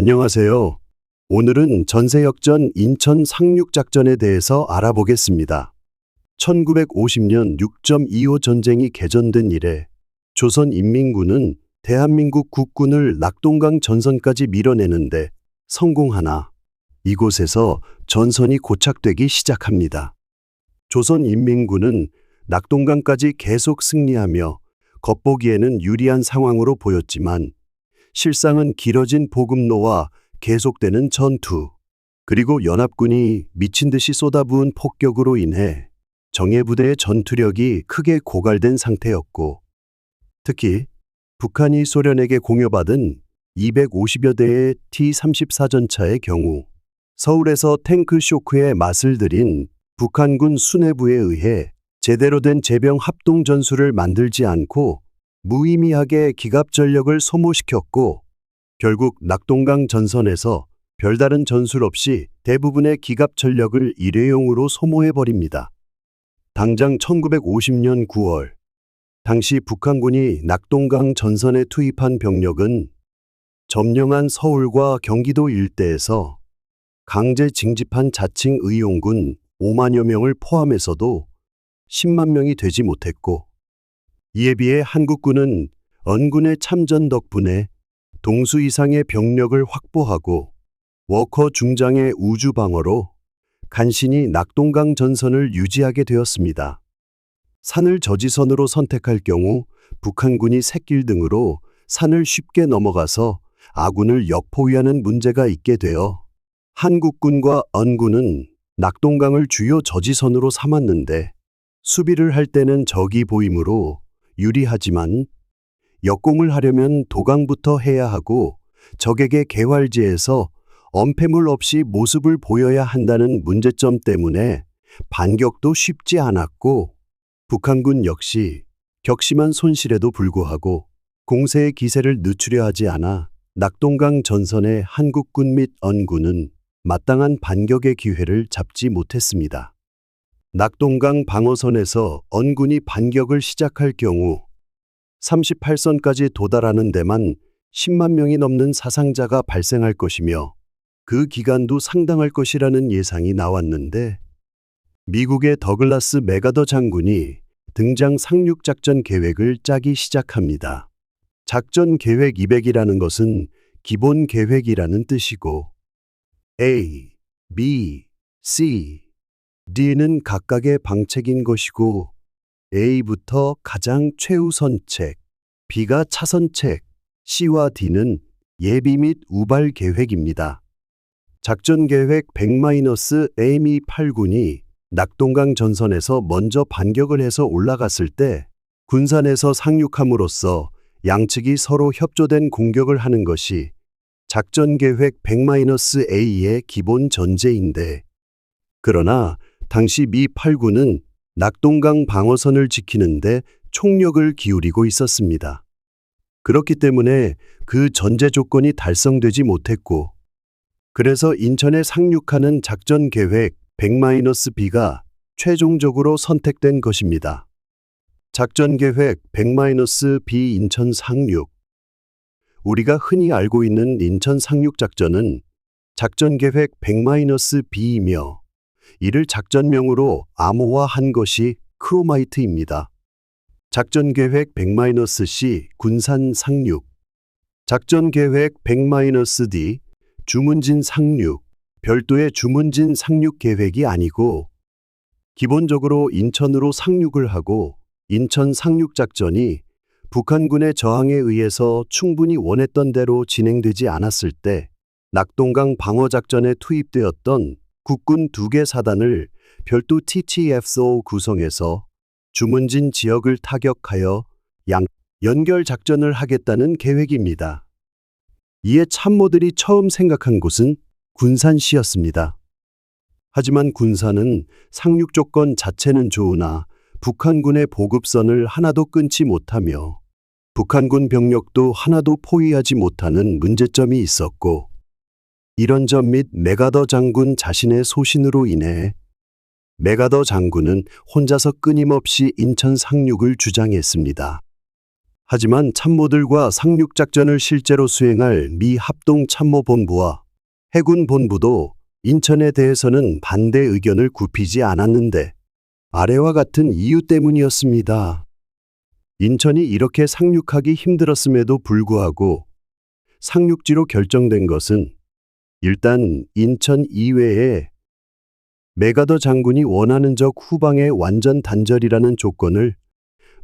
안녕하세요. 오늘은 전세역전 인천 상륙작전에 대해서 알아보겠습니다. 1950년 6.25 전쟁이 개전된 이래 조선 인민군은 대한민국 국군을 낙동강 전선까지 밀어내는데 성공하나 이곳에서 전선이 고착되기 시작합니다. 조선 인민군은 낙동강까지 계속 승리하며 겉보기에는 유리한 상황으로 보였지만 실상은 길어진 보급로와 계속되는 전투, 그리고 연합군이 미친 듯이 쏟아부은 폭격으로 인해 정예 부대의 전투력이 크게 고갈된 상태였고, 특히 북한이 소련에게 공여받은 250여 대의 T-34 전차의 경우 서울에서 탱크 쇼크에 맛을 들인 북한군 수뇌부에 의해 제대로 된 제병 합동 전술을 만들지 않고 무의미하게 기갑 전력을 소모시켰고 결국 낙동강 전선에서 별다른 전술 없이 대부분의 기갑 전력을 일회용으로 소모해 버립니다. 당장 1950년 9월 당시 북한군이 낙동강 전선에 투입한 병력은 점령한 서울과 경기도 일대에서 강제 징집한 자칭 의용군 5만여 명을 포함해서도 10만 명이 되지 못했고 이에 비해 한국군은 언군의 참전 덕분에 동수 이상의 병력을 확보하고 워커 중장의 우주 방어로 간신히 낙동강 전선을 유지하게 되었습니다. 산을 저지선으로 선택할 경우 북한군이 샛길 등으로 산을 쉽게 넘어가서 아군을 역포위하는 문제가 있게 되어 한국군과 언군은 낙동강을 주요 저지선으로 삼았는데 수비를 할 때는 적이 보이므로 유리하지만 역공을 하려면 도강부터 해야 하고 적에게 개활지에서 엄폐물 없이 모습을 보여야 한다는 문제점 때문에 반격도 쉽지 않았고 북한군 역시 격심한 손실에도 불구하고 공세의 기세를 늦추려 하지 않아 낙동강 전선의 한국군 및 언군은 마땅한 반격의 기회를 잡지 못했습니다. 낙동강 방어선에서 언군이 반격을 시작할 경우 38선까지 도달하는 데만 10만 명이 넘는 사상자가 발생할 것이며 그 기간도 상당할 것이라는 예상이 나왔는데 미국의 더글라스 메가더 장군이 등장 상륙 작전 계획을 짜기 시작합니다. 작전 계획 200이라는 것은 기본 계획이라는 뜻이고 A, B, C, D는 각각의 방책인 것이고 A부터 가장 최우선책, B가 차선책, C와 D는 예비 및 우발 계획입니다. 작전 계획 100-A미 8군이 낙동강 전선에서 먼저 반격을 해서 올라갔을 때 군산에서 상륙함으로써 양측이 서로 협조된 공격을 하는 것이 작전 계획 100-A의 기본 전제인데 그러나 당시 미 8군은 낙동강 방어선을 지키는데 총력을 기울이고 있었습니다. 그렇기 때문에 그 전제 조건이 달성되지 못했고, 그래서 인천에 상륙하는 작전 계획 100-B가 최종적으로 선택된 것입니다. 작전 계획 100-B 인천 상륙. 우리가 흔히 알고 있는 인천 상륙 작전은 작전 계획 100-B이며 이를 작전명으로 암호화한 것이 크로마이트입니다. 작전 계획 100-C 군산 상륙 작전 계획 100-D 주문진 상륙 별도의 주문진 상륙 계획이 아니고 기본적으로 인천으로 상륙을 하고 인천 상륙 작전이 북한군의 저항에 의해서 충분히 원했던 대로 진행되지 않았을 때 낙동강 방어 작전에 투입되었던 국군 두 개 사단을 별도 TTFO 구성해서 주문진 지역을 타격하여 양 연결 작전을 하겠다는 계획입니다. 이에 참모들이 처음 생각한 곳은 군산시였습니다. 하지만 군산은 상륙 조건 자체는 좋으나 북한군의 보급선을 하나도 끊지 못하며 북한군 병력도 하나도 포위하지 못하는 문제점이 있었고 이런 점 및 메가더 장군 자신의 소신으로 인해 메가더 장군은 혼자서 끊임없이 인천 상륙을 주장했습니다. 하지만 참모들과 상륙 작전을 실제로 수행할 미 합동 참모 본부와 해군 본부도 인천에 대해서는 반대 의견을 굽히지 않았는데 아래와 같은 이유 때문이었습니다. 인천이 이렇게 상륙하기 힘들었음에도 불구하고 상륙지로 결정된 것은 일단 인천 이외에 메가더 장군이 원하는 적 후방의 완전 단절이라는 조건을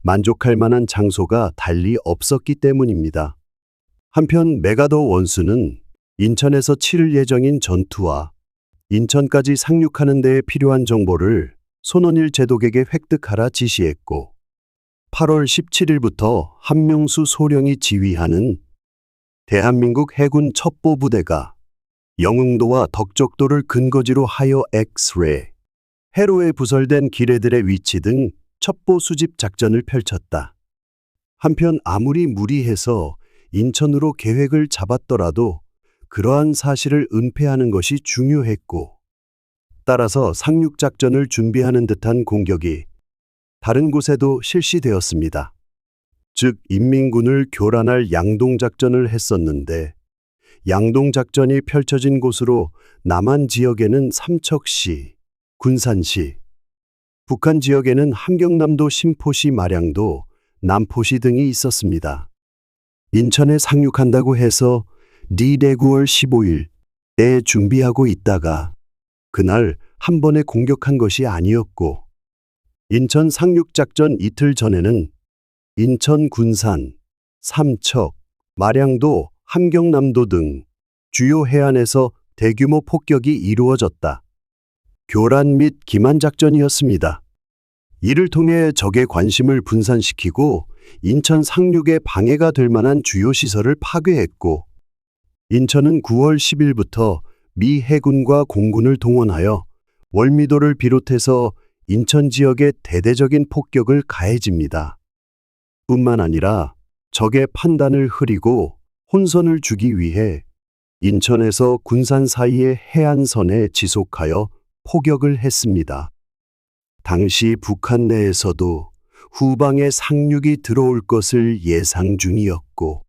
만족할 만한 장소가 달리 없었기 때문입니다. 한편 메가더 원수는 인천에서 치를 예정인 전투와 인천까지 상륙하는 데에 필요한 정보를 손원일 제독에게 획득하라 지시했고 8월 17일부터 한명수 소령이 지휘하는 대한민국 해군 첩보 부대가 영흥도와 덕적도를 근거지로 하여 엑스레, 해로에 부설된 기뢰들의 위치 등 첩보 수집 작전을 펼쳤다. 한편 아무리 무리해서 인천으로 계획을 잡았더라도 그러한 사실을 은폐하는 것이 중요했고, 따라서 상륙 작전을 준비하는 듯한 공격이 다른 곳에도 실시되었습니다. 즉, 인민군을 교란할 양동 작전을 했었는데, 양동작전이 펼쳐진 곳으로 남한 지역에는 삼척시, 군산시, 북한 지역에는 함경남도 신포시 마량도, 남포시 등이 있었습니다. 인천에 상륙한다고 해서 D-대 9월 15일 때 준비하고 있다가 그날 한 번에 공격한 것이 아니었고 인천 상륙작전 이틀 전에는 인천 군산, 삼척, 마량도, 함경남도 등 주요 해안에서 대규모 폭격이 이루어졌다. 교란 및 기만 작전이었습니다. 이를 통해 적의 관심을 분산시키고 인천 상륙에 방해가 될 만한 주요 시설을 파괴했고 인천은 9월 10일부터 미 해군과 공군을 동원하여 월미도를 비롯해서 인천 지역에 대대적인 폭격을 가해집니다. 뿐만 아니라 적의 판단을 흐리고 혼선을 주기 위해 인천에서 군산 사이의 해안선에 지속하여 포격을 했습니다. 당시 북한 내에서도 후방에 상륙이 들어올 것을 예상 중이었고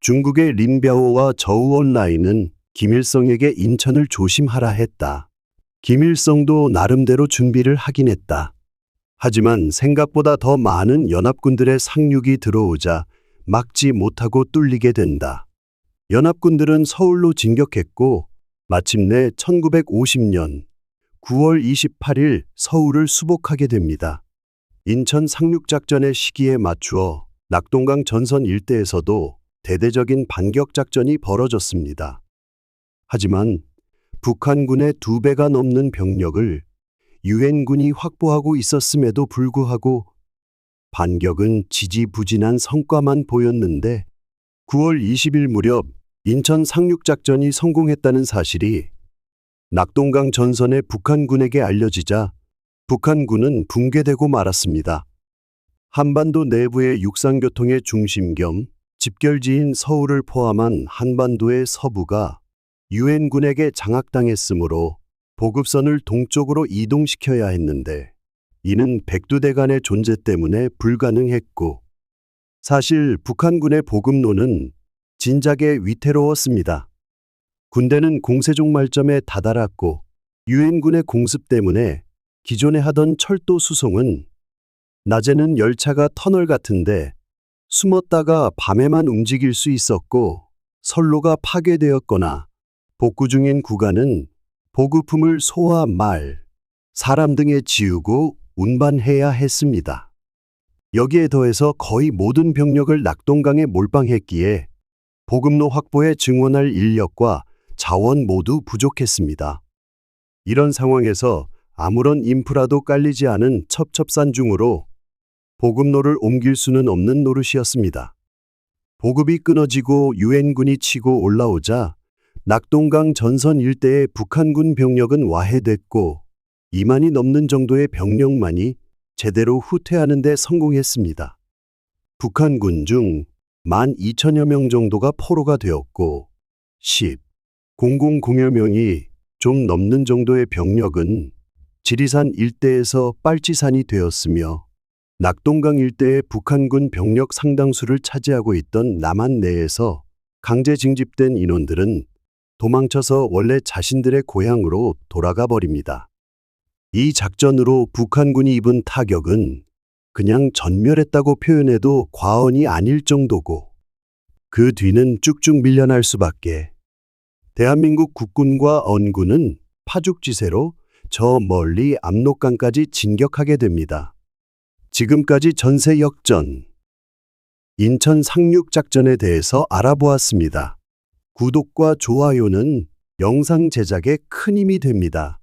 중국의 린벼오와 저우온 라인은 김일성에게 인천을 조심하라 했다. 김일성도 나름대로 준비를 하긴 했다. 하지만 생각보다 더 많은 연합군들의 상륙이 들어오자 막지 못하고 뚫리게 된다. 연합군들은 서울로 진격했고 마침내 1950년 9월 28일 서울을 수복하게 됩니다. 인천 상륙작전의 시기에 맞추어 낙동강 전선 일대에서도 대대적인 반격작전이 벌어졌습니다. 하지만 북한군의 두 배가 넘는 병력을 유엔군이 확보하고 있었음에도 불구하고 반격은 지지부진한 성과만 보였는데 9월 20일 무렵 인천 상륙작전이 성공했다는 사실이 낙동강 전선의 북한군에게 알려지자 북한군은 붕괴되고 말았습니다. 한반도 내부의 육상교통의 중심 겸 집결지인 서울을 포함한 한반도의 서부가 유엔군에게 장악당했으므로 보급선을 동쪽으로 이동시켜야 했는데 이는 백두대간의 존재 때문에 불가능했고 사실 북한군의 보급로는 진작에 위태로웠습니다. 군대는 공세종 말점에 다다랐고 유엔군의 공습 때문에 기존에 하던 철도 수송은 낮에는 열차가 터널 같은데 숨었다가 밤에만 움직일 수 있었고 선로가 파괴되었거나 복구 중인 구간은 보급품을 소와 말, 사람 등에 지우고 운반해야 했습니다. 여기에 더해서 거의 모든 병력을 낙동강에 몰빵했기에 보급로 확보에 증원할 인력과 자원 모두 부족했습니다. 이런 상황에서 아무런 인프라도 깔리지 않은 첩첩산 중으로 보급로를 옮길 수는 없는 노릇이었습니다. 보급이 끊어지고 유엔군이 치고 올라오자 낙동강 전선 일대의 북한군 병력은 와해됐고 2만이 넘는 정도의 병력만이 제대로 후퇴하는 데 성공했습니다. 북한군 중 1만 2천여 명 정도가 포로가 되었고 10, 000여 명이 좀 넘는 정도의 병력은 지리산 일대에서 빨치산이 되었으며 낙동강 일대의 북한군 병력 상당수를 차지하고 있던 남한 내에서 강제 징집된 인원들은 도망쳐서 원래 자신들의 고향으로 돌아가 버립니다. 이 작전으로 북한군이 입은 타격은 그냥 전멸했다고 표현해도 과언이 아닐 정도고 그 뒤는 쭉쭉 밀려날 수밖에. 대한민국 국군과 언군은 파죽지세로 저 멀리 압록강까지 진격하게 됩니다. 지금까지 전세 역전, 인천 상륙 작전에 대해서 알아보았습니다. 구독과 좋아요는 영상 제작에 큰 힘이 됩니다.